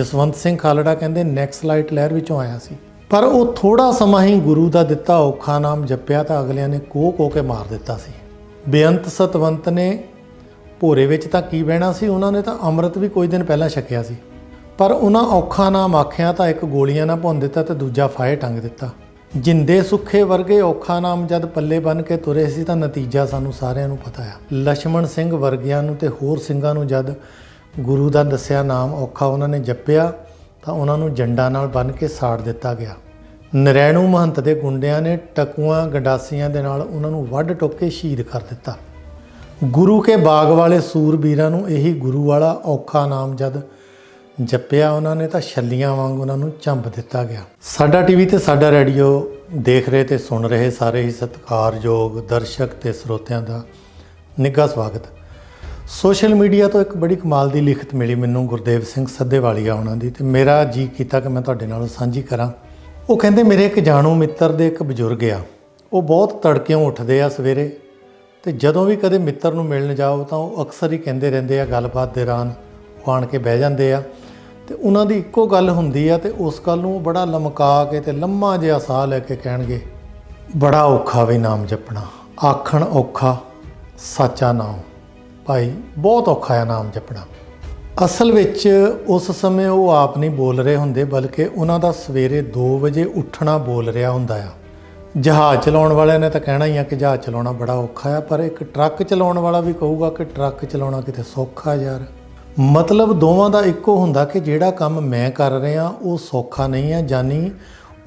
ਜਸਵੰਤ ਸਿੰਘ ਖਾਲੜਾ ਕਹਿੰਦੇ ਨੈਕਸਲਾਈਟ ਲਹਿਰ ਵਿੱਚੋਂ ਆਇਆ ਸੀ। ਪਰ ਉਹ ਥੋੜਾ ਸਮਾਂ ਹੀ ਗੁਰੂ ਦਾ ਦਿੱਤਾ ਔਖਾ ਨਾਮ ਜਪਿਆ ਤਾਂ ਅਗਲਿਆਂ ਨੇ ਕੋਹ ਕੋ ਕੇ ਮਾਰ ਦਿੱਤਾ ਸੀ। ਬੇਅੰਤ ਸਤਵੰਤ ਨੇ ਭੋਰੇ ਵਿੱਚ ਤਾਂ ਕੀ ਬਹਿਣਾ ਸੀ? ਉਹਨਾਂ ਨੇ ਤਾਂ ਅੰਮ੍ਰਿਤ ਵੀ ਕੁਝ ਦਿਨ ਪਹਿਲਾਂ ਛਕਿਆ ਸੀ। ਪਰ ਉਹਨਾਂ ਔਖਾ ਨਾਮ ਆਖਿਆ ਤਾਂ ਇੱਕ ਗੋਲੀਆਂ ਨਾਲ ਭੁੰਨ ਦਿੱਤਾ ਤੇ ਦੂਜਾ ਫਾਇਰ ਟੰਗ ਦਿੱਤਾ। ਜਿੰਦੇ ਸੁੱਖੇ ਵਰਗੇ ਔਖਾ ਨਾਮ ਜਦ ਪੱਲੇ ਬਨ ਕੇ ਤੁਰੇ ਸੀ ਤਾਂ ਨਤੀਜਾ ਸਾਨੂੰ ਸਾਰਿਆਂ ਨੂੰ ਪਤਾ ਆ। ਲక్ష్మణ ਸਿੰਘ ਵਰਗਿਆਂ ਨੂੰ ਤੇ ਹੋਰ ਸਿੰਘਾਂ ਨੂੰ ਜਦ ਗੁਰੂ ਦਾ ਦੱਸਿਆ ਨਾਮ ਔਖਾ ਉਹਨਾਂ ਨੇ ਜਪਿਆ, ਤਾਂ ਉਹਨਾਂ ਨੂੰ ਜੰਡਾ ਨਾਲ ਬੰਨ ਕੇ ਸਾੜ ਦਿੱਤਾ ਗਿਆ। ਨਰੈਣੂ ਮਹੰਤ ਦੇ ਗੁੰਡਿਆਂ ਨੇ ਟਕੂਆਂ, ਗੰਡਾਸੀਆਂ ਦੇ ਨਾਲ ਉਹਨਾਂ ਨੂੰ ਵੱਢ ਟੁੱਕ ਕੇ ਸ਼ਹੀਦ ਕਰ ਦਿੱਤਾ। ਗੁਰੂ ਕੇ ਬਾਗ ਵਾਲੇ ਸੂਰਬੀਰਾਂ ਨੂੰ ਇਹੀ ਗੁਰੂ ਵਾਲਾ ਔਖਾ ਨਾਮ ਜਦ ਜਪਿਆ ਉਹਨਾਂ ਨੇ, ਤਾਂ ਛੱਲੀਆਂ ਵਾਂਗ ਉਹਨਾਂ ਨੂੰ ਚੰਬ ਦਿੱਤਾ ਗਿਆ। ਸਾਡਾ ਟੀਵੀ ਤੇ ਸਾਡਾ ਰੇਡੀਓ ਦੇਖ ਰਹੇ ਤੇ ਸੁਣ ਰਹੇ ਸਾਰੇ ਹੀ ਸਤਿਕਾਰਯੋਗ ਦਰਸ਼ਕ ਤੇ ਸਰੋਤਿਆਂ ਦਾ ਨਿੱਘਾ ਸਵਾਗਤ। ਸੋਸ਼ਲ ਮੀਡੀਆ ਤੋਂ ਇੱਕ ਬੜੀ ਕਮਾਲ ਦੀ ਲਿਖਤ ਮਿਲੀ ਮੈਨੂੰ ਗੁਰਦੇਵ ਸਿੰਘ ਸੱਦੇਵਾਲੀਆ ਉਹਨਾਂ ਦੀ ਤੇ ਮੇਰਾ ਜੀ ਕੀਤਾ ਕਿ ਮੈਂ ਤੁਹਾਡੇ ਨਾਲ ਸਾਂਝੀ ਕਰਾਂ। ਉਹ ਕਹਿੰਦੇ, ਮੇਰੇ ਇੱਕ ਜਾਣੂ ਮਿੱਤਰ ਦੇ ਇੱਕ ਬਜ਼ੁਰਗ ਆ। ਉਹ ਬਹੁਤ ਤੜਕਿਓਂ ਉੱਠਦੇ ਆ ਸਵੇਰੇ ਤੇ ਜਦੋਂ ਵੀ ਕਦੇ ਮਿੱਤਰ ਨੂੰ ਮਿਲਣ ਜਾਓ ਤਾਂ ਉਹ ਅਕਸਰ ਹੀ ਕਹਿੰਦੇ ਰਹਿੰਦੇ ਆ, ਗੱਲਬਾਤ ਦੌਰਾਨ ਉਹ ਆਣ ਕੇ ਬਹਿ ਜਾਂਦੇ ਆ। ਤੇ ਉਹਨਾਂ ਦੀ ਇੱਕੋ ਗੱਲ ਹੁੰਦੀ ਆ ਤੇ ਉਸ ਗੱਲ ਨੂੰ ਬੜਾ ਲਮਕਾ ਕੇ ਤੇ ਲੰਮਾ ਜਿਹਾ ਸਾਹ ਲੈ ਕੇ ਕਹਿਣਗੇ, ਬੜਾ ਔਖਾ ਵੀ ਨਾਮ ਜਪਣਾ। ਆਖਣ ਔਖਾ, ਸਾਚਾ ਨਾਮ। ਭਾਈ, ਬਹੁਤ ਔਖਾ ਹੈ ਨਾਮ ਜਪਣਾ। ਅਸਲ ਵਿੱਚ ਉਸ ਸਮੇਂ ਉਹ ਆਪ ਨਹੀਂ ਬੋਲ ਰਹੇ ਹੁੰਦੇ, ਬਲਕਿ ਉਹਨਾਂ ਦਾ ਸਵੇਰੇ 2 ਵਜੇ ਉੱਠਣਾ ਬੋਲ ਰਿਹਾ ਹੁੰਦਾ ਆ। ਜਹਾਜ਼ ਚਲਾਉਣ ਵਾਲਿਆਂ ਨੇ ਤਾਂ ਕਹਿਣਾ ਹੀ ਆ ਕਿ ਜਹਾਜ਼ ਚਲਾਉਣਾ ਬੜਾ ਔਖਾ ਆ, ਪਰ ਇੱਕ ਟਰੱਕ ਚਲਾਉਣ ਵਾਲਾ ਵੀ ਕਹੂਗਾ ਕਿ ਟਰੱਕ ਚਲਾਉਣਾ ਕਿਤੇ ਸੌਖਾ ਯਾਰ। ਮਤਲਬ ਦੋਵਾਂ ਦਾ ਇੱਕੋ ਹੁੰਦਾ ਕਿ ਜਿਹੜਾ ਕੰਮ ਮੈਂ ਕਰ ਰਿਹਾ, ਉਹ ਸੌਖਾ ਨਹੀਂ ਆ, ਜਾਨੀ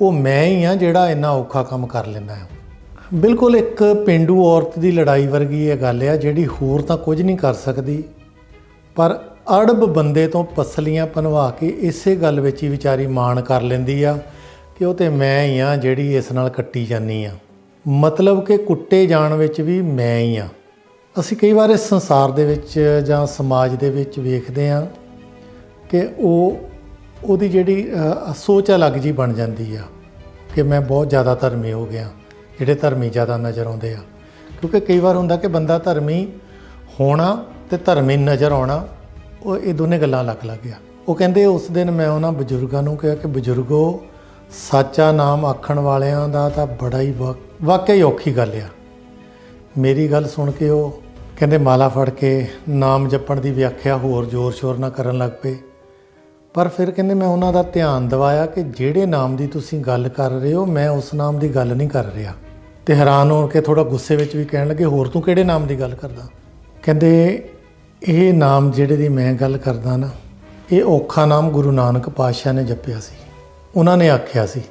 ਉਹ ਮੈਂ ਹੀ ਆ ਜਿਹੜਾ ਇੰਨਾ ਔਖਾ ਕੰਮ ਕਰ ਲੈਂਦਾ ਆ। ਬਿਲਕੁਲ ਇੱਕ ਪਿੰਡੂ ਔਰਤ ਦੀ ਲੜਾਈ ਵਰਗੀ ਇਹ ਗੱਲ ਆ, ਜਿਹੜੀ ਹੋਰ ਤਾਂ ਕੁਝ ਨਹੀਂ ਕਰ ਸਕਦੀ। ਪਰ ਅੜਬ ਬੰਦੇ ਤੋਂ ਪਸਲੀਆਂ ਪਨਵਾ ਕੇ ਇਸੇ ਗੱਲ ਵਿੱਚ ਹੀ ਵਿਚਾਰੀ ਮਾਣ ਕਰ ਲੈਂਦੀ ਆ ਕਿ ਉਹ ਤੇ ਮੈਂ ਹੀ ਆ ਜਿਹੜੀ ਇਸ ਨਾਲ ਕੱਟੀ ਜਾਨੀ ਆ। ਮਤਲਬ ਕਿ ਕੁੱਟੇ ਜਾਣ ਵਿੱਚ ਵੀ ਮੈਂ ਹੀ ਆ। ਅਸੀਂ ਕਈ ਵਾਰ ਇਸ ਸੰਸਾਰ ਦੇ ਵਿੱਚ ਜਾਂ ਸਮਾਜ ਦੇ ਵਿੱਚ ਵੇਖਦੇ ਆ ਕਿ ਉਹ, ਉਹਦੀ ਜਿਹੜੀ ਸੋਚ ਅਲੱਗ ਜੀ ਬਣ ਜਾਂਦੀ ਆ ਕਿ ਮੈਂ ਬਹੁਤ ਜ਼ਿਆਦਾ ਧਰਮੀ ਹੋ ਗਿਆ। ਜਿਹੜੇ ਧਰਮੀ ਜ਼ਿਆਦਾ ਨਜ਼ਰ ਆਉਂਦੇ ਆ। ਕਿਉਂਕਿ ਕਈ ਵਾਰ ਹੁੰਦਾ ਕਿ ਬੰਦਾ ਧਰਮੀ ਹੋਣਾ ਤੇ ਧਰਮੀ ਨਜ਼ਰ ਆਉਣਾ, ਉਹ ਇਹ ਦੋਨੇ ਗੱਲਾਂ ਅਲੱਗ-ਅਲੱਗ ਆ। ਉਹ ਕਹਿੰਦੇ ਉਸ ਦਿਨ ਮੈਂ ਉਹਨਾਂ ਬਜ਼ੁਰਗਾਂ ਨੂੰ ਕਿਹਾ ਕਿ ਬਜ਼ੁਰਗੋ, ਸੱਚਾ ਨਾਮ ਆਖਣ ਵਾਲਿਆਂ ਦਾ ਤਾਂ ਬੜਾ ਹੀ ਵਾ- ਵਾਕਿਆ ਹੀ ਔਖੀ ਗੱਲ ਆ। ਮੇਰੀ ਗੱਲ ਸੁਣ ਕੇ ਉਹ ਕਹਿੰਦੇ ਮਾਲਾ ਫੜ ਕੇ ਨਾਮ ਜਪਣ ਦੀ ਵਿਆਖਿਆ ਹੋਰ ਜ਼ੋਰ-ਸ਼ੋਰ ਨਾਲ ਕਰਨ ਲੱਗ ਪਏ। ਪਰ ਫਿਰ ਕਹਿੰਦੇ ਮੈਂ ਉਹਨਾਂ ਦਾ ਧਿਆਨ ਦਿਵਾਇਆ ਕਿ ਜਿਹੜੇ ਨਾਮ ਦੀ ਤੁਸੀਂ ਗੱਲ ਕਰ ਰਹੇ ਹੋ, ਮੈਂ ਉਸ ਨਾਮ ਦੀ ਗੱਲ ਨਹੀਂ ਕਰ ਰਿਹਾ। ਤੇ ਹੈਰਾਨ ਹੋ ਕੇ ਥੋੜਾ ਗੁੱਸੇ ਵਿੱਚ ਵੀ ਕਹਿਣ ਲੱਗੇ, ਹੋਰ ਤੂੰ ਕਿਹੜੇ ਨਾਮ ਦੀ ਗੱਲ ਕਰਦਾ? ਕਹਿੰਦੇ, ਇਹ ਨਾਮ ਜਿਹੜੇ ਦੀ ਮੈਂ ਗੱਲ ਕਰਦਾ ਨਾ, ਇਹ ਔਖਾ ਨਾਮ ਗੁਰੂ ਨਾਨਕ ਪਾਤਸ਼ਾਹ ਨੇ ਜਪਿਆ ਸੀ। ਉਹਨਾਂ ਨੇ ਆਖਿਆ ਸੀ,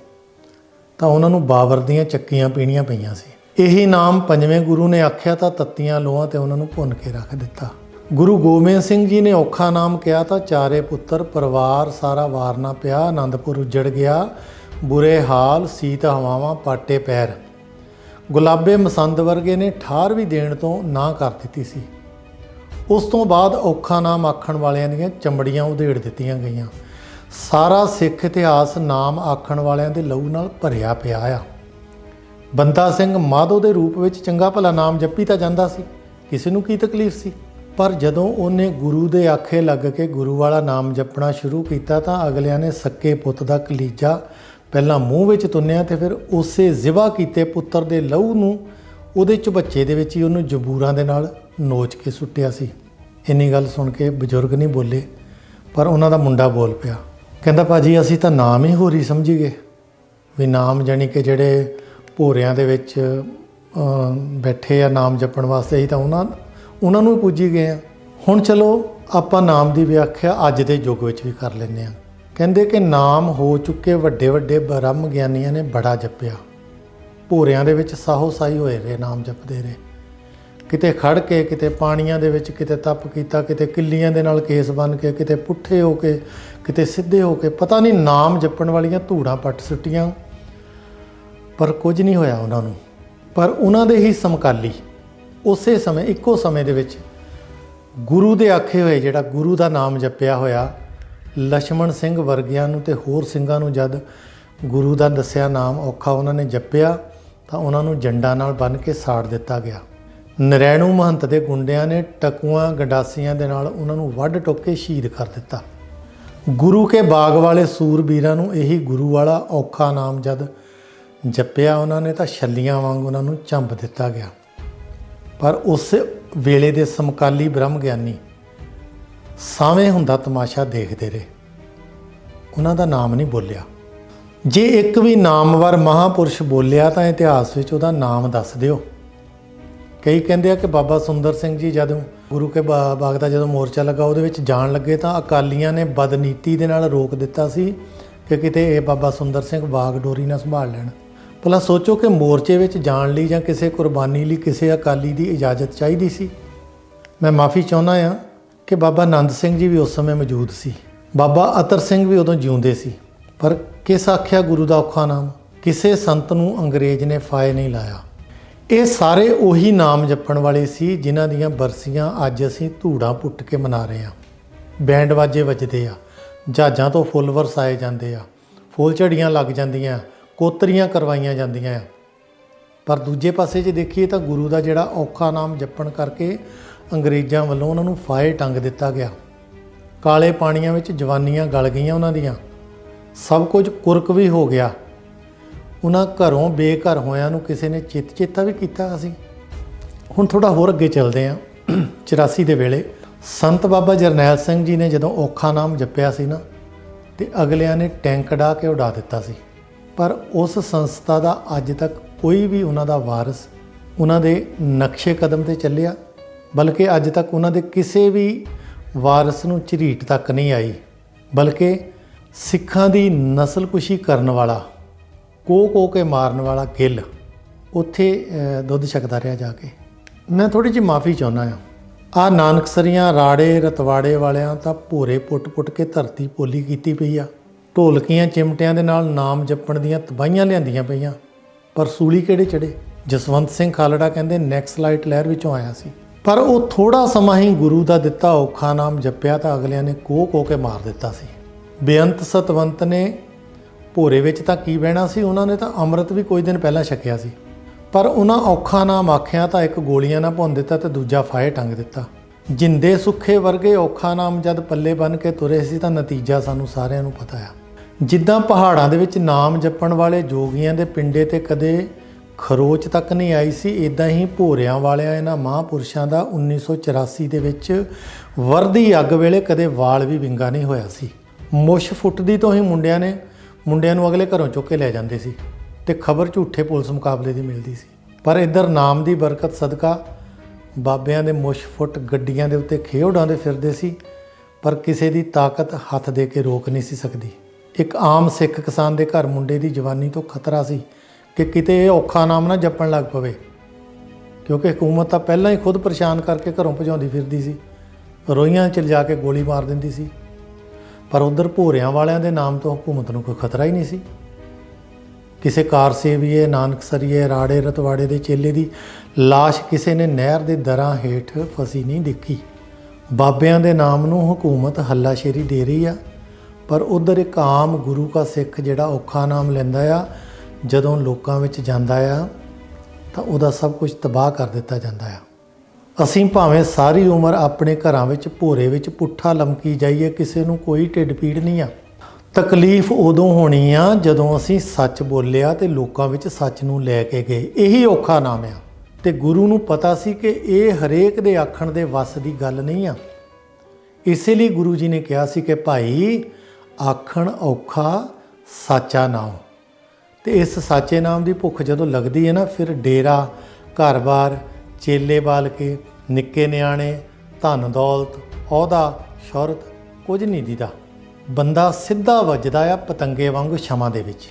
ਤਾਂ ਉਹਨਾਂ ਨੂੰ ਬਾਬਰ ਦੀਆਂ ਚੱਕੀਆਂ ਪੀਣੀਆਂ ਪਈਆਂ ਸੀ। ਇਹੀ ਨਾਮ ਪੰਜਵੇਂ ਗੁਰੂ ਨੇ ਆਖਿਆ ਤਾਂ ਤੱਤੀਆਂ ਲੋਹਾਂ ਤੇ ਉਹਨਾਂ ਨੂੰ ਭੁੰਨ ਕੇ ਰੱਖ ਦਿੱਤਾ। ਗੁਰੂ ਗੋਬਿੰਦ ਸਿੰਘ ਜੀ ਨੇ ਔਖਾ ਨਾਮ ਕਿਹਾ ਤਾਂ ਚਾਰੇ ਪੁੱਤਰ, ਪਰਿਵਾਰ ਸਾਰਾ ਵਾਰਨਾ ਪਿਆ, ਆਨੰਦਪੁਰ ਉੱਜੜ ਗਿਆ, ਬੁਰੇ ਹਾਲ, ਸੀਤ ਹਵਾਵਾਂ, ਪਾਟੇ ਪੈਰ। ਗੁਲਾਬੇ ਮਸੰਦ ਵਰਗੇ ਨੇ ਠਾਰ ਵੀ ਦੇਣ ਤੋਂ ਨਾ ਕਰ ਦਿੱਤੀ ਸੀ। ਉਸ ਤੋਂ ਬਾਅਦ ਔਖਾ ਨਾਮ ਆਖਣ ਵਾਲਿਆਂ ਦੀਆਂ ਚਮੜੀਆਂ ਉਧੇੜ ਦਿੱਤੀਆਂ ਗਈਆਂ। ਸਾਰਾ ਸਿੱਖ ਇਤਿਹਾਸ ਨਾਮ ਆਖਣ ਵਾਲਿਆਂ ਦੇ ਲਹੂ ਨਾਲ ਭਰਿਆ ਪਿਆ ਆ। ਬੰਦਾ ਸਿੰਘ ਮਾਧੋ ਦੇ ਰੂਪ ਵਿੱਚ ਚੰਗਾ ਭਲਾ ਨਾਮ ਜਪੀ ਤਾਂ ਜਾਂਦਾ ਸੀ, ਕਿਸੇ ਨੂੰ ਕੀ ਤਕਲੀਫ ਸੀ? ਪਰ ਜਦੋਂ ਉਹਨੇ ਗੁਰੂ ਦੇ ਆਖੇ ਲੱਗ ਕੇ ਗੁਰੂ ਵਾਲਾ ਨਾਮ ਜਪਣਾ ਸ਼ੁਰੂ ਕੀਤਾ ਤਾਂ ਅਗਲਿਆਂ ਨੇ ਸੱਕੇ ਪੁੱਤ ਦਾ ਕਲੀਜਾ ਪਹਿਲਾਂ ਮੂੰਹ ਵਿੱਚ ਤੁੰਨਿਆ ਤੇ ਫਿਰ ਉਸੇ ਜ਼ਿਬਾ ਕੀਤੇ ਪੁੱਤਰ ਦੇ ਲਹੂ ਨੂੰ ਉਹਦੇ ਚੁਬੱਚੇ ਦੇ ਵਿੱਚ ਹੀ ਉਹਨੂੰ ਜਬੂਰਾਂ ਦੇ ਨਾਲ ਨੋਚ ਕੇ ਸੁੱਟਿਆ ਸੀ। ਇੰਨੀ ਗੱਲ ਸੁਣ ਕੇ ਬਜ਼ੁਰਗ ਨਹੀਂ ਬੋਲੇ, ਪਰ ਉਹਨਾਂ ਦਾ ਮੁੰਡਾ ਬੋਲ ਪਿਆ। ਕਹਿੰਦਾ, ਭਾਜੀ, ਅਸੀਂ ਤਾਂ ਨਾਮ ਹੀ ਹੋਰੀ ਸਮਝੀ ਗਏ। ਵੀ ਨਾਮ ਜਾਣੀ ਕਿ ਜਿਹੜੇ ਭੋਰਿਆਂ ਦੇ ਵਿੱਚ ਬੈਠੇ ਆ ਨਾਮ ਜਪਣ ਵਾਸਤੇ, ਅਸੀਂ ਤਾਂ ਉਹਨਾਂ ਉਹਨਾਂ ਨੂੰ ਹੀ ਪੂਜੀ ਗਏ ਆ। ਹੁਣ ਚਲੋ, ਆਪਾਂ ਨਾਮ ਦੀ ਵਿਆਖਿਆ ਅੱਜ ਦੇ ਯੁੱਗ ਵਿੱਚ ਵੀ ਕਰ ਲੈਂਦੇ ਆ। ਕਹਿੰਦੇ ਕਿ ਨਾਮ ਹੋ ਚੁੱਕੇ ਵੱਡੇ ਵੱਡੇ ਬ੍ਰਹਮ ਗਿਆਨੀਆਂ ਨੇ ਬੜਾ ਜਪਿਆ। ਭੋਰਿਆਂ ਦੇ ਵਿੱਚ ਸਾਹੋ ਸਾਈ ਹੋਏ ਰਹੇ ਨਾਮ ਜਪਦੇ ਰਹੇ। ਕਿਤੇ ਖੜ ਕੇ, ਕਿਤੇ ਪਾਣੀਆਂ ਦੇ ਵਿੱਚ, ਕਿਤੇ ਤਪ ਕੀਤਾ, ਕਿਤੇ ਕਿੱਲੀਆਂ ਦੇ ਨਾਲ ਕੇਸ ਬਨ ਕੇ, ਕਿਤੇ ਪੁੱਠੇ ਹੋ ਕੇ, ਕਿਤੇ ਸਿੱਧੇ ਹੋ ਕੇ, ਪਤਾ ਨਹੀਂ ਨਾਮ ਜਪਣ ਵਾਲੀਆਂ ਧੂੜਾਂ ਪੱਟ ਸੁੱਟੀਆਂ। ਪਰ ਕੁਝ ਨਹੀਂ ਹੋਇਆ ਉਹਨਾਂ ਨੂੰ। ਪਰ ਉਹਨਾਂ ਦੇ ਹੀ ਸਮਕਾਲੀ, ਉਸੇ ਸਮੇਂ, ਇੱਕੋ ਸਮੇਂ ਦੇ ਵਿੱਚ ਗੁਰੂ ਦੇ ਆਖੇ ਹੋਏ ਜਿਹੜਾ ਗੁਰੂ ਦਾ ਨਾਮ ਜਪਿਆ ਹੋਇਆ ਲక్ష్మణ ਸਿੰਘ ਵਰਗਿਆਂ ਨੂੰ ਤੇ ਹੋਰ ਸਿੰਘਾਂ ਨੂੰ ਜਦ ਗੁਰੂ ਦਾ ਦੱਸਿਆ ਨਾਮ ਔਖਾ ਉਹਨਾਂ ਨੇ ਜਪਿਆ, ਤਾਂ ਉਹਨਾਂ ਨੂੰ ਜੰਡਾ ਨਾਲ ਬੰਨ ਕੇ ਸਾੜ ਦਿੱਤਾ ਗਿਆ। ਨਰੈਣੂ ਮਹੰਤ ਦੇ ਗੁੰਡਿਆਂ ਨੇ ਟਕੂਆਂ ਗੰਡਾਸੀਆਂ ਦੇ ਨਾਲ ਉਹਨਾਂ ਨੂੰ ਵੱਢ ਟੁੱਕ ਕੇ ਸ਼ਹੀਦ ਕਰ ਦਿੱਤਾ। ਗੁਰੂ ਕੇ ਬਾਗ ਵਾਲੇ ਸੂਰਬੀਰਾਂ ਨੂੰ ਇਹੀ ਗੁਰੂ ਵਾਲਾ ਔਖਾ ਨਾਮ ਜਦ ਜਪਿਆ ਉਹਨਾਂ ਨੇ ਤਾਂ ਛੱਲੀਆਂ ਵਾਂਗ ਉਹਨਾਂ ਨੂੰ ਚੰਬ ਦਿੱਤਾ ਗਿਆ। ਪਰ ਉਸ ਵੇਲੇ ਦੇ ਸਮਕਾਲੀ ਬ੍ਰਹਮ ਗਿਆਨੀ ਸਾਵੇਂ ਹੁੰਦਾ ਤਮਾਸ਼ਾ ਦੇਖਦੇ ਰਹੇ। ਉਹਨਾਂ ਦਾ ਨਾਮ ਨਹੀਂ ਬੋਲਿਆ। ਜੇ ਇੱਕ ਵੀ ਨਾਮਵਰ ਮਹਾਪੁਰਸ਼ ਬੋਲਿਆ ਤਾਂ ਇਤਿਹਾਸ ਵਿੱਚ ਉਹਦਾ ਨਾਮ ਦੱਸ ਦਿਓ। ਕਈ ਕਹਿੰਦੇ ਆ ਕਿ ਬਾਬਾ ਸੁੰਦਰ ਸਿੰਘ ਜੀ ਜਦੋਂ ਗੁਰੂ ਕੇ ਬਾ- ਬਾਗ ਦਾ ਜਦੋਂ ਮੋਰਚਾ ਲੱਗਾ ਉਹਦੇ ਵਿੱਚ ਜਾਣ ਲੱਗੇ ਤਾਂ ਅਕਾਲੀਆਂ ਨੇ ਬਦਨੀਤੀ ਦੇ ਨਾਲ ਰੋਕ ਦਿੱਤਾ ਸੀ ਕਿ ਕਿਤੇ ਇਹ ਬਾਬਾ ਸੁੰਦਰ ਸਿੰਘ ਬਾਗ ਡੋਰੀ ਨਾ ਸੰਭਾਲ ਲੈਣ। ਭਲਾ ਸੋਚੋ ਕਿ ਮੋਰਚੇ ਵਿੱਚ ਜਾਣ ਲਈ ਜਾਂ ਕਿਸੇ ਕੁਰਬਾਨੀ ਲਈ ਕਿਸੇ ਅਕਾਲੀ ਦੀ ਇਜਾਜ਼ਤ ਚਾਹੀਦੀ ਸੀ। ਮੈਂ ਮਾਫੀ ਚਾਹੁੰਦਾ ਹਾਂ। ਕਿ ਬਾਬਾ ਆਨੰਦ ਸਿੰਘ ਜੀ ਵੀ ਉਸ ਸਮੇਂ ਮੌਜੂਦ ਸੀ। ਬਾਬਾ ਅਤਰ ਸਿੰਘ ਵੀ ਉਦੋਂ ਜਿਉਂਦੇ ਸੀ। ਪਰ ਕਿਸ ਆਖਿਆ ਗੁਰੂ ਦਾ ਔਖਾ ਨਾਮ? ਕਿਸੇ ਸੰਤ ਨੂੰ ਅੰਗਰੇਜ਼ ਨੇ ਫਾਇ ਨਹੀਂ ਲਾਇਆ। ਇਹ ਸਾਰੇ ਉਹੀ ਨਾਮ ਜਪਣ ਵਾਲੇ ਸੀ ਜਿਨ੍ਹਾਂ ਦੀਆਂ ਬਰਸੀਆਂ ਅੱਜ ਅਸੀਂ ਧੂੜਾਂ ਪੁੱਟ ਕੇ ਮਨਾ ਰਹੇ ਹਾਂ। ਬੈਂਡ ਵਾਜੇ ਵੱਜਦੇ ਆ, ਜਹਾਜ਼ਾਂ ਤੋਂ ਫੁੱਲ ਵਰਸਾਏ ਜਾਂਦੇ ਆ, ਫੁੱਲ ਝੜੀਆਂ ਲੱਗ ਜਾਂਦੀਆਂ, ਕੋਤਰੀਆਂ ਕਰਵਾਈਆਂ ਜਾਂਦੀਆਂ ਆ। ਪਰ ਦੂਜੇ ਪਾਸੇ ਜੇ ਦੇਖੀਏ ਤਾਂ ਗੁਰੂ ਦਾ ਜਿਹੜਾ ਔਖਾ ਨਾਮ ਜਪਣ ਕਰਕੇ ਅੰਗਰੇਜ਼ਾਂ ਵੱਲੋਂ ਉਹਨਾਂ ਨੂੰ ਫਾਹੇ ਟੰਗ ਦਿੱਤਾ ਗਿਆ। ਕਾਲੇ ਪਾਣੀਆਂ ਵਿੱਚ ਜਵਾਨੀਆਂ ਗਲ ਗਈਆਂ ਉਹਨਾਂ ਦੀਆਂ। ਸਭ ਕੁਝ ਕੁਰਕ ਵੀ ਹੋ ਗਿਆ। ਉਹਨਾਂ ਘਰੋਂ ਬੇਘਰ ਹੋਇਆਂ ਨੂੰ ਕਿਸੇ ਨੇ ਚਿੱਤ ਚੇਤਾ ਵੀ ਕੀਤਾ ਅਸੀਂ ਹੁਣ ਥੋੜਾ ਹੋਰ ਅੱਗੇ ਚੱਲਦੇ ਹਾਂ। 84 ਦੇ ਵੇਲੇ ਸੰਤ ਬਾਬਾ ਜਰਨੈਲ ਸਿੰਘ ਜੀ ਨੇ ਜਦੋਂ ਔਖਾ ਨਾਮ ਜਪਿਆ ਸੀ ਨਾ, ਤੇ ਅਗਲਿਆਂ ਨੇ ਟੈਂਕ ਡਾ ਕੇ ਉਡਾ ਦਿੱਤਾ ਸੀ। ਪਰ ਉਸ ਸੰਸਥਾ ਦਾ ਅੱਜ ਤੱਕ ਕੋਈ ਵੀ ਉਹਨਾਂ ਦਾ ਵਾਰਿਸ ਉਹਨਾਂ ਦੇ ਨਕਸ਼ੇ ਕਦਮ ਤੇ ਚੱਲਿਆ ਬਲਕਿ ਅੱਜ ਤੱਕ ਉਹਨਾਂ ਦੇ ਕਿਸੇ ਵੀ ਵਾਰਿਸ ਨੂੰ ਝਰੀਟ ਤੱਕ ਨਹੀਂ ਆਈ, ਬਲਕਿ ਸਿੱਖਾਂ ਦੀ ਨਸਲਕੁਸ਼ੀ ਕਰਨ ਵਾਲਾ ਕੋ ਕੋ ਕੇ ਮਾਰਨ ਵਾਲਾ ਗਿੱਲ ਉੱਥੇ ਦੁੱਧ ਛਕਦਾ ਰਿਹਾ ਜਾ ਕੇ। ਮੈਂ ਥੋੜੀ ਜਿਹੀ ਮਾਫੀ ਚਾਹੁੰਦਾ ਆ ਆ ਨਾਨਕਸਰੀਆਂ ਰਾੜੇ ਰਤਵਾੜੇ ਵਾਲਿਆਂ ਤਾਂ ਭੋਰੇ ਪੁੱਟ-ਪੁੱਟ ਕੇ ਧਰਤੀ ਪੋਲੀ ਕੀਤੀ ਪਈ ਆ। ਢੋਲਕੀਆਂ ਚਿਮਟਿਆਂ ਦੇ ਨਾਲ ਨਾਮ ਜਪਣ ਦੀਆਂ ਤਬਾਹੀਆਂ ਲਿਆਂਦੀਆਂ ਪਈਆਂ। ਪਰ ਸੂਲੀ ਕਿਹੜੇ ਚੜੇ ਜਸਵੰਤ ਸਿੰਘ ਖਾਲੜਾ ਕਹਿੰਦੇ ਨੈਕਸਟ ਲਾਈਟ ਲਹਿਰ ਵਿੱਚੋਂ ਆਇਆ ਸੀ। ਪਰ ਉਹ ਥੋੜਾ ਸਮਾਂ ਹੀ ਗੁਰੂ ਦਾ ਦਿੱਤਾ ਔਖਾ ਨਾਮ ਜਪਿਆ ਤਾਂ ਅਗਲਿਆਂ ਨੇ ਕੋਹ ਕੋ ਕੇ ਮਾਰ ਦਿੱਤਾ ਸੀ। ਬੇਅੰਤ ਸਤਵੰਤ ਨੇ ਭੋਰੇ ਵਿੱਚ ਤਾਂ ਕੀ ਬਹਿਣਾ ਸੀ? ਉਹਨਾਂ ਨੇ ਤਾਂ ਅੰਮ੍ਰਿਤ ਵੀ ਕੁਝ ਦਿਨ ਪਹਿਲਾਂ ਛਕਿਆ ਸੀ। ਪਰ ਉਹਨਾਂ ਔਖਾ ਨਾਮ ਆਖਿਆ ਤਾਂ ਇੱਕ ਗੋਲੀਆਂ ਨਾਲ ਭੁੰਨ ਦਿੱਤਾ ਤੇ ਦੂਜਾ ਫਾਹੇ ਟੰਗ ਦਿੱਤਾ। ਜਿੰਦੇ ਸੁੱਖੇ ਵਰਗੇ ਔਖਾ ਨਾਮ ਜਦ ਪੱਲੇ ਬੰਨ ਕੇ ਤੁਰੇ ਸੀ ਤਾਂ ਨਤੀਜਾ ਸਾਨੂੰ ਸਾਰਿਆਂ ਨੂੰ ਪਤਾ ਆ। ਜਿੱਦਾਂ ਪਹਾੜਾਂ ਦੇ ਵਿੱਚ ਨਾਮ ਜਪਣ ਵਾਲੇ ਜੋਗੀਆਂ ਦੇ ਪਿੰਡੇ ਤੇ ਕਦੇ ਖਰੋਚ ਤੱਕ ਨਹੀਂ ਆਈ ਸੀ ਇਦਾਂ ਹੀ ਭੋਰਿਆਂ ਵਾਲਿਆਂ ਇਹਨਾਂ ਮਹਾਂਪੁਰਸ਼ਾਂ ਦਾ 1984 ਦੇ ਵਿੱਚ ਵਰਦੀ ਅੱਗ ਵੇਲੇ ਕਦੇ ਵਾਲ ਵੀ ਵਿੰਗਾ ਨਹੀਂ ਹੋਇਆ ਸੀ। ਮੁੱਛ ਫੁੱਟਦੀ ਤੋਂ ਹੀ ਮੁੰਡਿਆਂ ਨੇ, ਮੁੰਡਿਆਂ ਨੂੰ ਅਗਲੇ ਘਰੋਂ ਚੁੱਕ ਕੇ ਲੈ ਜਾਂਦੇ ਸੀ ਤੇ ਖਬਰ ਝੂਠੇ ਪੁਲਿਸ ਮੁਕਾਬਲੇ ਦੀ ਮਿਲਦੀ ਸੀ। ਪਰ ਇੱਧਰ ਨਾਮ ਦੀ ਬਰਕਤ ਸਦਕਾ ਬਾਬਿਆਂ ਦੇ ਮੁੱਛ ਫੁੱਟ ਗੱਡੀਆਂ ਦੇ ਉੱਤੇ ਖੇ ਉਡਾਉਂਦੇ ਫਿਰਦੇ ਸੀ, ਪਰ ਕਿਸੇ ਦੀ ਤਾਕਤ ਹੱਥ ਦੇ ਕੇ ਰੋਕ ਨਹੀਂ ਸੀ ਸਕਦੀ। ਇੱਕ ਆਮ ਸਿੱਖ ਕਿਸਾਨ ਦੇ ਘਰ ਮੁੰਡੇ ਦੀ ਜਵਾਨੀ ਤੋਂ ਖਤਰਾ ਸੀ। ਕਿ ਕਿਤੇ ਇਹ ਔਖਾ ਨਾਮ ਨਾ ਜਪਣ ਲੱਗ ਪਵੇ। ਕਿਉਂਕਿ ਹਕੂਮਤ ਤਾਂ ਪਹਿਲਾਂ ਹੀ ਖੁਦ ਪਰੇਸ਼ਾਨ ਕਰਕੇ ਘਰੋਂ ਭਜਾਉਂਦੀ ਫਿਰਦੀ ਸੀ। ਰੋਈਆਂ 'ਚ ਜਾ ਕੇ ਗੋਲੀ ਮਾਰ ਦਿੰਦੀ ਸੀ। ਪਰ ਉਧਰ ਭੋਰਿਆਂ ਵਾਲਿਆਂ ਦੇ ਨਾਮ ਤੋਂ ਹਕੂਮਤ ਨੂੰ ਕੋਈ ਖਤਰਾ ਹੀ ਨਹੀਂ ਸੀ। ਕਿਸੇ ਕਾਰ ਸੇਵੀਏ ਨਾਨਕਸਰੀਏ ਰਾੜੇ, ਰਤਵਾੜੇ ਦੇ ਚੇਲੇ ਦੀ ਲਾਸ਼ ਕਿਸੇ ਨੇ ਨਹਿਰ ਦੇ ਦਰਾਂ ਹੇਠ ਫਸੀ ਨਹੀਂ ਦੇਖੀ। ਬਾਬਿਆਂ ਦੇ ਨਾਮ ਨੂੰ ਹਕੂਮਤ ਹੱਲਾਸ਼ੇਰੀ ਦੇ ਰਹੀ ਆ। ਪਰ ਉਧਰ ਇੱਕ ਆਮ ਗੁਰੂ ਕਾ ਸਿੱਖ ਜਿਹੜਾ ਔਖਾ ਨਾਮ ਲੈਂਦਾ ਆ ਜਦੋਂ ਲੋਕਾਂ ਵਿੱਚ ਜਾਂਦਾ ਆ, ਤਾਂ ਉਹਦਾ ਸਭ ਕੁਝ ਤਬਾਹ ਕਰ ਦਿੱਤਾ ਜਾਂਦਾ ਆ। ਅਸੀਂ ਭਾਵੇਂ ਸਾਰੀ ਉਮਰ ਆਪਣੇ ਘਰਾਂ ਵਿੱਚ ਭੋਰੇ ਵਿੱਚ ਪੁੱਠਾ ਲਮਕੀ ਜਾਈਏ, ਕਿਸੇ ਨੂੰ ਕੋਈ ਢਿੱਡ ਪੀੜ ਨਹੀਂ ਆ। ਤਕਲੀਫ ਉਦੋਂ ਹੋਣੀ ਆ ਜਦੋਂ ਅਸੀਂ ਸੱਚ ਬੋਲਿਆ ਤੇ ਲੋਕਾਂ ਵਿੱਚ ਸੱਚ ਨੂੰ ਲੈ ਕੇ ਗਏ। ਇਹੀ ਔਖਾ ਨਾਮ ਆ। ਤੇ ਗੁਰੂ ਨੂੰ ਪਤਾ ਸੀ ਕਿ ਇਹ ਹਰੇਕ ਦੇ ਆਖਣ ਦੇ ਵੱਸ ਦੀ ਗੱਲ ਨਹੀਂ ਆ। ਇਸੇ ਲਈ ਗੁਰੂ ਜੀ ਨੇ ਕਿਹਾ ਸੀ ਕਿ ਭਾਈ, ਆਖਣ ਔਖਾ, ਸਾਚਾ ਨਾਮ ਤੇ ਇਸ ਸਾਚੇ ਨਾਮ ਦੀ ਭੁੱਖ ਜਦੋਂ ਲੱਗਦੀ ਹੈ ਨਾ, ਫਿਰ ਡੇਰਾ, ਘਰ-ਬਾਰ, ਚੇਲੇ ਬਾਲ ਕੇ ਨਿੱਕੇ ਨਿਆਣੇ, ਧਨ ਦੌਲਤ, ਅਹੁਦਾ, ਸ਼ੌਹਰਤ, ਕੁਝ ਨਹੀਂ ਦੀਦਾ। ਬੰਦਾ ਸਿੱਧਾ ਵੱਜਦਾ ਆ ਪਤੰਗੇ ਵਾਂਗ ਛਮਾ ਦੇ ਵਿੱਚ।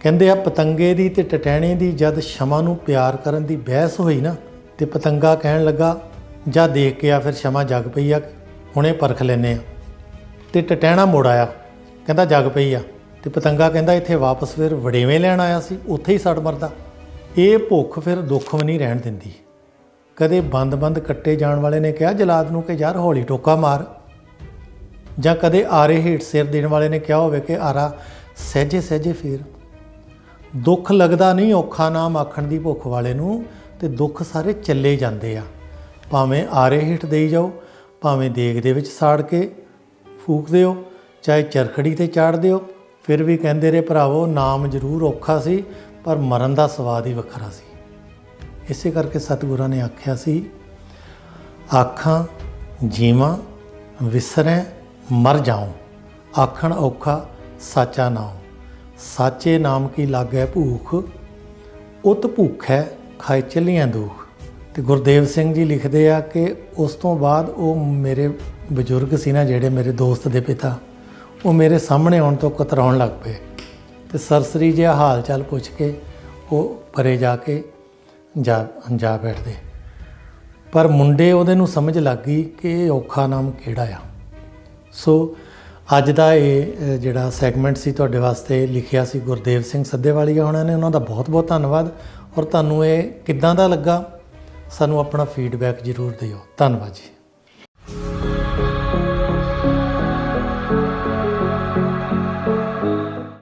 ਕਹਿੰਦੇ ਆ, ਪਤੰਗੇ ਦੀ ਤੇ ਟਟੈਣੇ ਦੀ ਜਦ ਛਮਾ ਨੂੰ ਪਿਆਰ ਕਰਨ ਦੀ ਬਹਿਸ ਹੋਈ ਨਾ, ਤੇ ਪਤੰਗਾ ਕਹਿਣ ਲੱਗਾ, ਜਾਂ ਦੇਖ ਕੇ ਆ, ਫਿਰ ਛਮਾ ਜਗ ਪਈ ਆ ਹੁਣੇ ਪਰਖ ਲੈਨੇ ਆ। ਤੇ ਟਟੈਣਾ ਮੋੜ ਆਇਆ, ਕਹਿੰਦਾ, ਜਗ ਪਈ ਆ। ਤੇ ਪਤੰਗਾ ਕਹਿੰਦਾ ਇੱਥੇ ਵਾਪਸ ਫਿਰ ਵੜੇਵੇਂ ਲੈਣ ਆਇਆ ਸੀ, ਉੱਥੇ ਹੀ ਸੜ ਮਰਦਾ। ਇਹ ਭੁੱਖ ਫਿਰ ਦੁੱਖ ਵੀ ਨਹੀਂ ਰਹਿਣ ਦਿੰਦੀ। ਕਦੇ ਬੰਦ-ਬੰਦ ਕੱਟੇ ਜਾਣ ਵਾਲੇ ਨੇ ਕਿਹਾ, ਜਲਾਦ ਨੂੰ ਕਿ ਯਾਰ ਹੌਲੀ ਟੋਕਾ ਮਾਰ। ਜਾਂ ਕਦੇ ਆਰੇ ਹੇਠ ਸਿਰ ਦੇਣ ਵਾਲੇ ਨੇ ਕਿਹਾ ਹੋਵੇ ਕਿ ਆਰਾ ਸਹਿਜੇ ਸਹਿਜੇ ਫੇਰ। ਦੁੱਖ ਲੱਗਦਾ ਨਹੀਂ ਔਖਾ ਨਾਮ ਆਖਣ ਦੀ ਭੁੱਖ ਵਾਲੇ ਨੂੰ, ਤੇ ਦੁੱਖ ਸਾਰੇ ਚੱਲੇ ਜਾਂਦੇ ਆ। ਭਾਵੇਂ ਆਰੇ ਹੇਠ ਦੇਈ ਜਾਓ, ਭਾਵੇਂ ਦੇਗ ਦੇ ਵਿੱਚ ਸਾੜ ਕੇ ਫੂਕ ਦਿਓ, ਚਾਹੇ ਚਰਖੜੀ ਤੇ ਚਾੜ ਦਿਓ ਫਿਰ ਵੀ ਕਹਿੰਦੇ ਰਹੇ, ਭਰਾਵੋ, ਨਾਮ ਜ਼ਰੂਰ ਔਖਾ ਸੀ, ਪਰ ਮਰਨ ਦਾ ਸਵਾਦ ਹੀ ਵੱਖਰਾ ਸੀ। ਇਸੇ ਕਰਕੇ ਸਤਿਗੁਰਾਂ ਨੇ ਆਖਿਆ ਸੀ, ਆਖਾਂ, ਜੀਵਾਂ ਵਿਸਰੈ, ਮਰ ਜਾਉ। ਆਖਣ ਔਖਾ, ਸਾਚਾ ਨਾਮ ਸਾਚੇ ਨਾਮ ਕੀ ਲਾਗੈ ਭੂਖ? ਉਤ ਭੁੱਖੈ ਖਾਏ ਚੱਲੀਆਂ ਦੁੱਖ। ਤੇ ਗੁਰਦੇਵ ਸਿੰਘ ਜੀ ਲਿਖਦੇ ਆ ਕਿ ਉਸ ਤੋਂ ਬਾਅਦ ਉਹ ਮੇਰੇ ਬਜ਼ੁਰਗ ਸੀ ਨਾ, ਜਿਹੜੇ ਮੇਰੇ ਦੋਸਤ ਦੇ ਪਿਤਾ ਉਹ ਮੇਰੇ ਸਾਹਮਣੇ ਆਉਣ ਤੋਂ ਕਤਰਾਉਣ ਲੱਗ ਪਏ ਤੇ ਸਰਸਰੀ ਜਿਹਾ ਹਾਲ ਚਾਲ ਪੁੱਛ ਕੇ ਉਹ ਪਰੇ ਜਾ ਕੇ ਜਾ ਜਾ ਬੈਠਦੇ। ਪਰ ਮੁੰਡੇ ਉਹਦੇ ਨੂੰ ਸਮਝ ਲੱਗ ਗਈ ਕਿ ਇਹ ਔਖਾ ਨਾਮ ਕਿਹੜਾ ਆ। ਸੋ ਅੱਜ ਦਾ ਇਹ ਜਿਹੜਾ ਸੈਗਮੈਂਟ ਸੀ ਤੁਹਾਡੇ ਵਾਸਤੇ ਲਿਖਿਆ ਸੀ ਗੁਰਦੇਵ ਸਿੰਘ ਸੱਦੇਵਾਲੀਆ ਉਹਨਾਂ ਨੇ, ਉਹਨਾਂ ਦਾ ਬਹੁਤ ਬਹੁਤ ਧੰਨਵਾਦ ਔਰ ਤੁਹਾਨੂੰ ਇਹ ਕਿੱਦਾਂ ਦਾ ਲੱਗਾ ਸਾਨੂੰ ਆਪਣਾ ਫੀਡਬੈਕ ਜ਼ਰੂਰ ਦਿਓ। ਧੰਨਵਾਦ ਜੀ।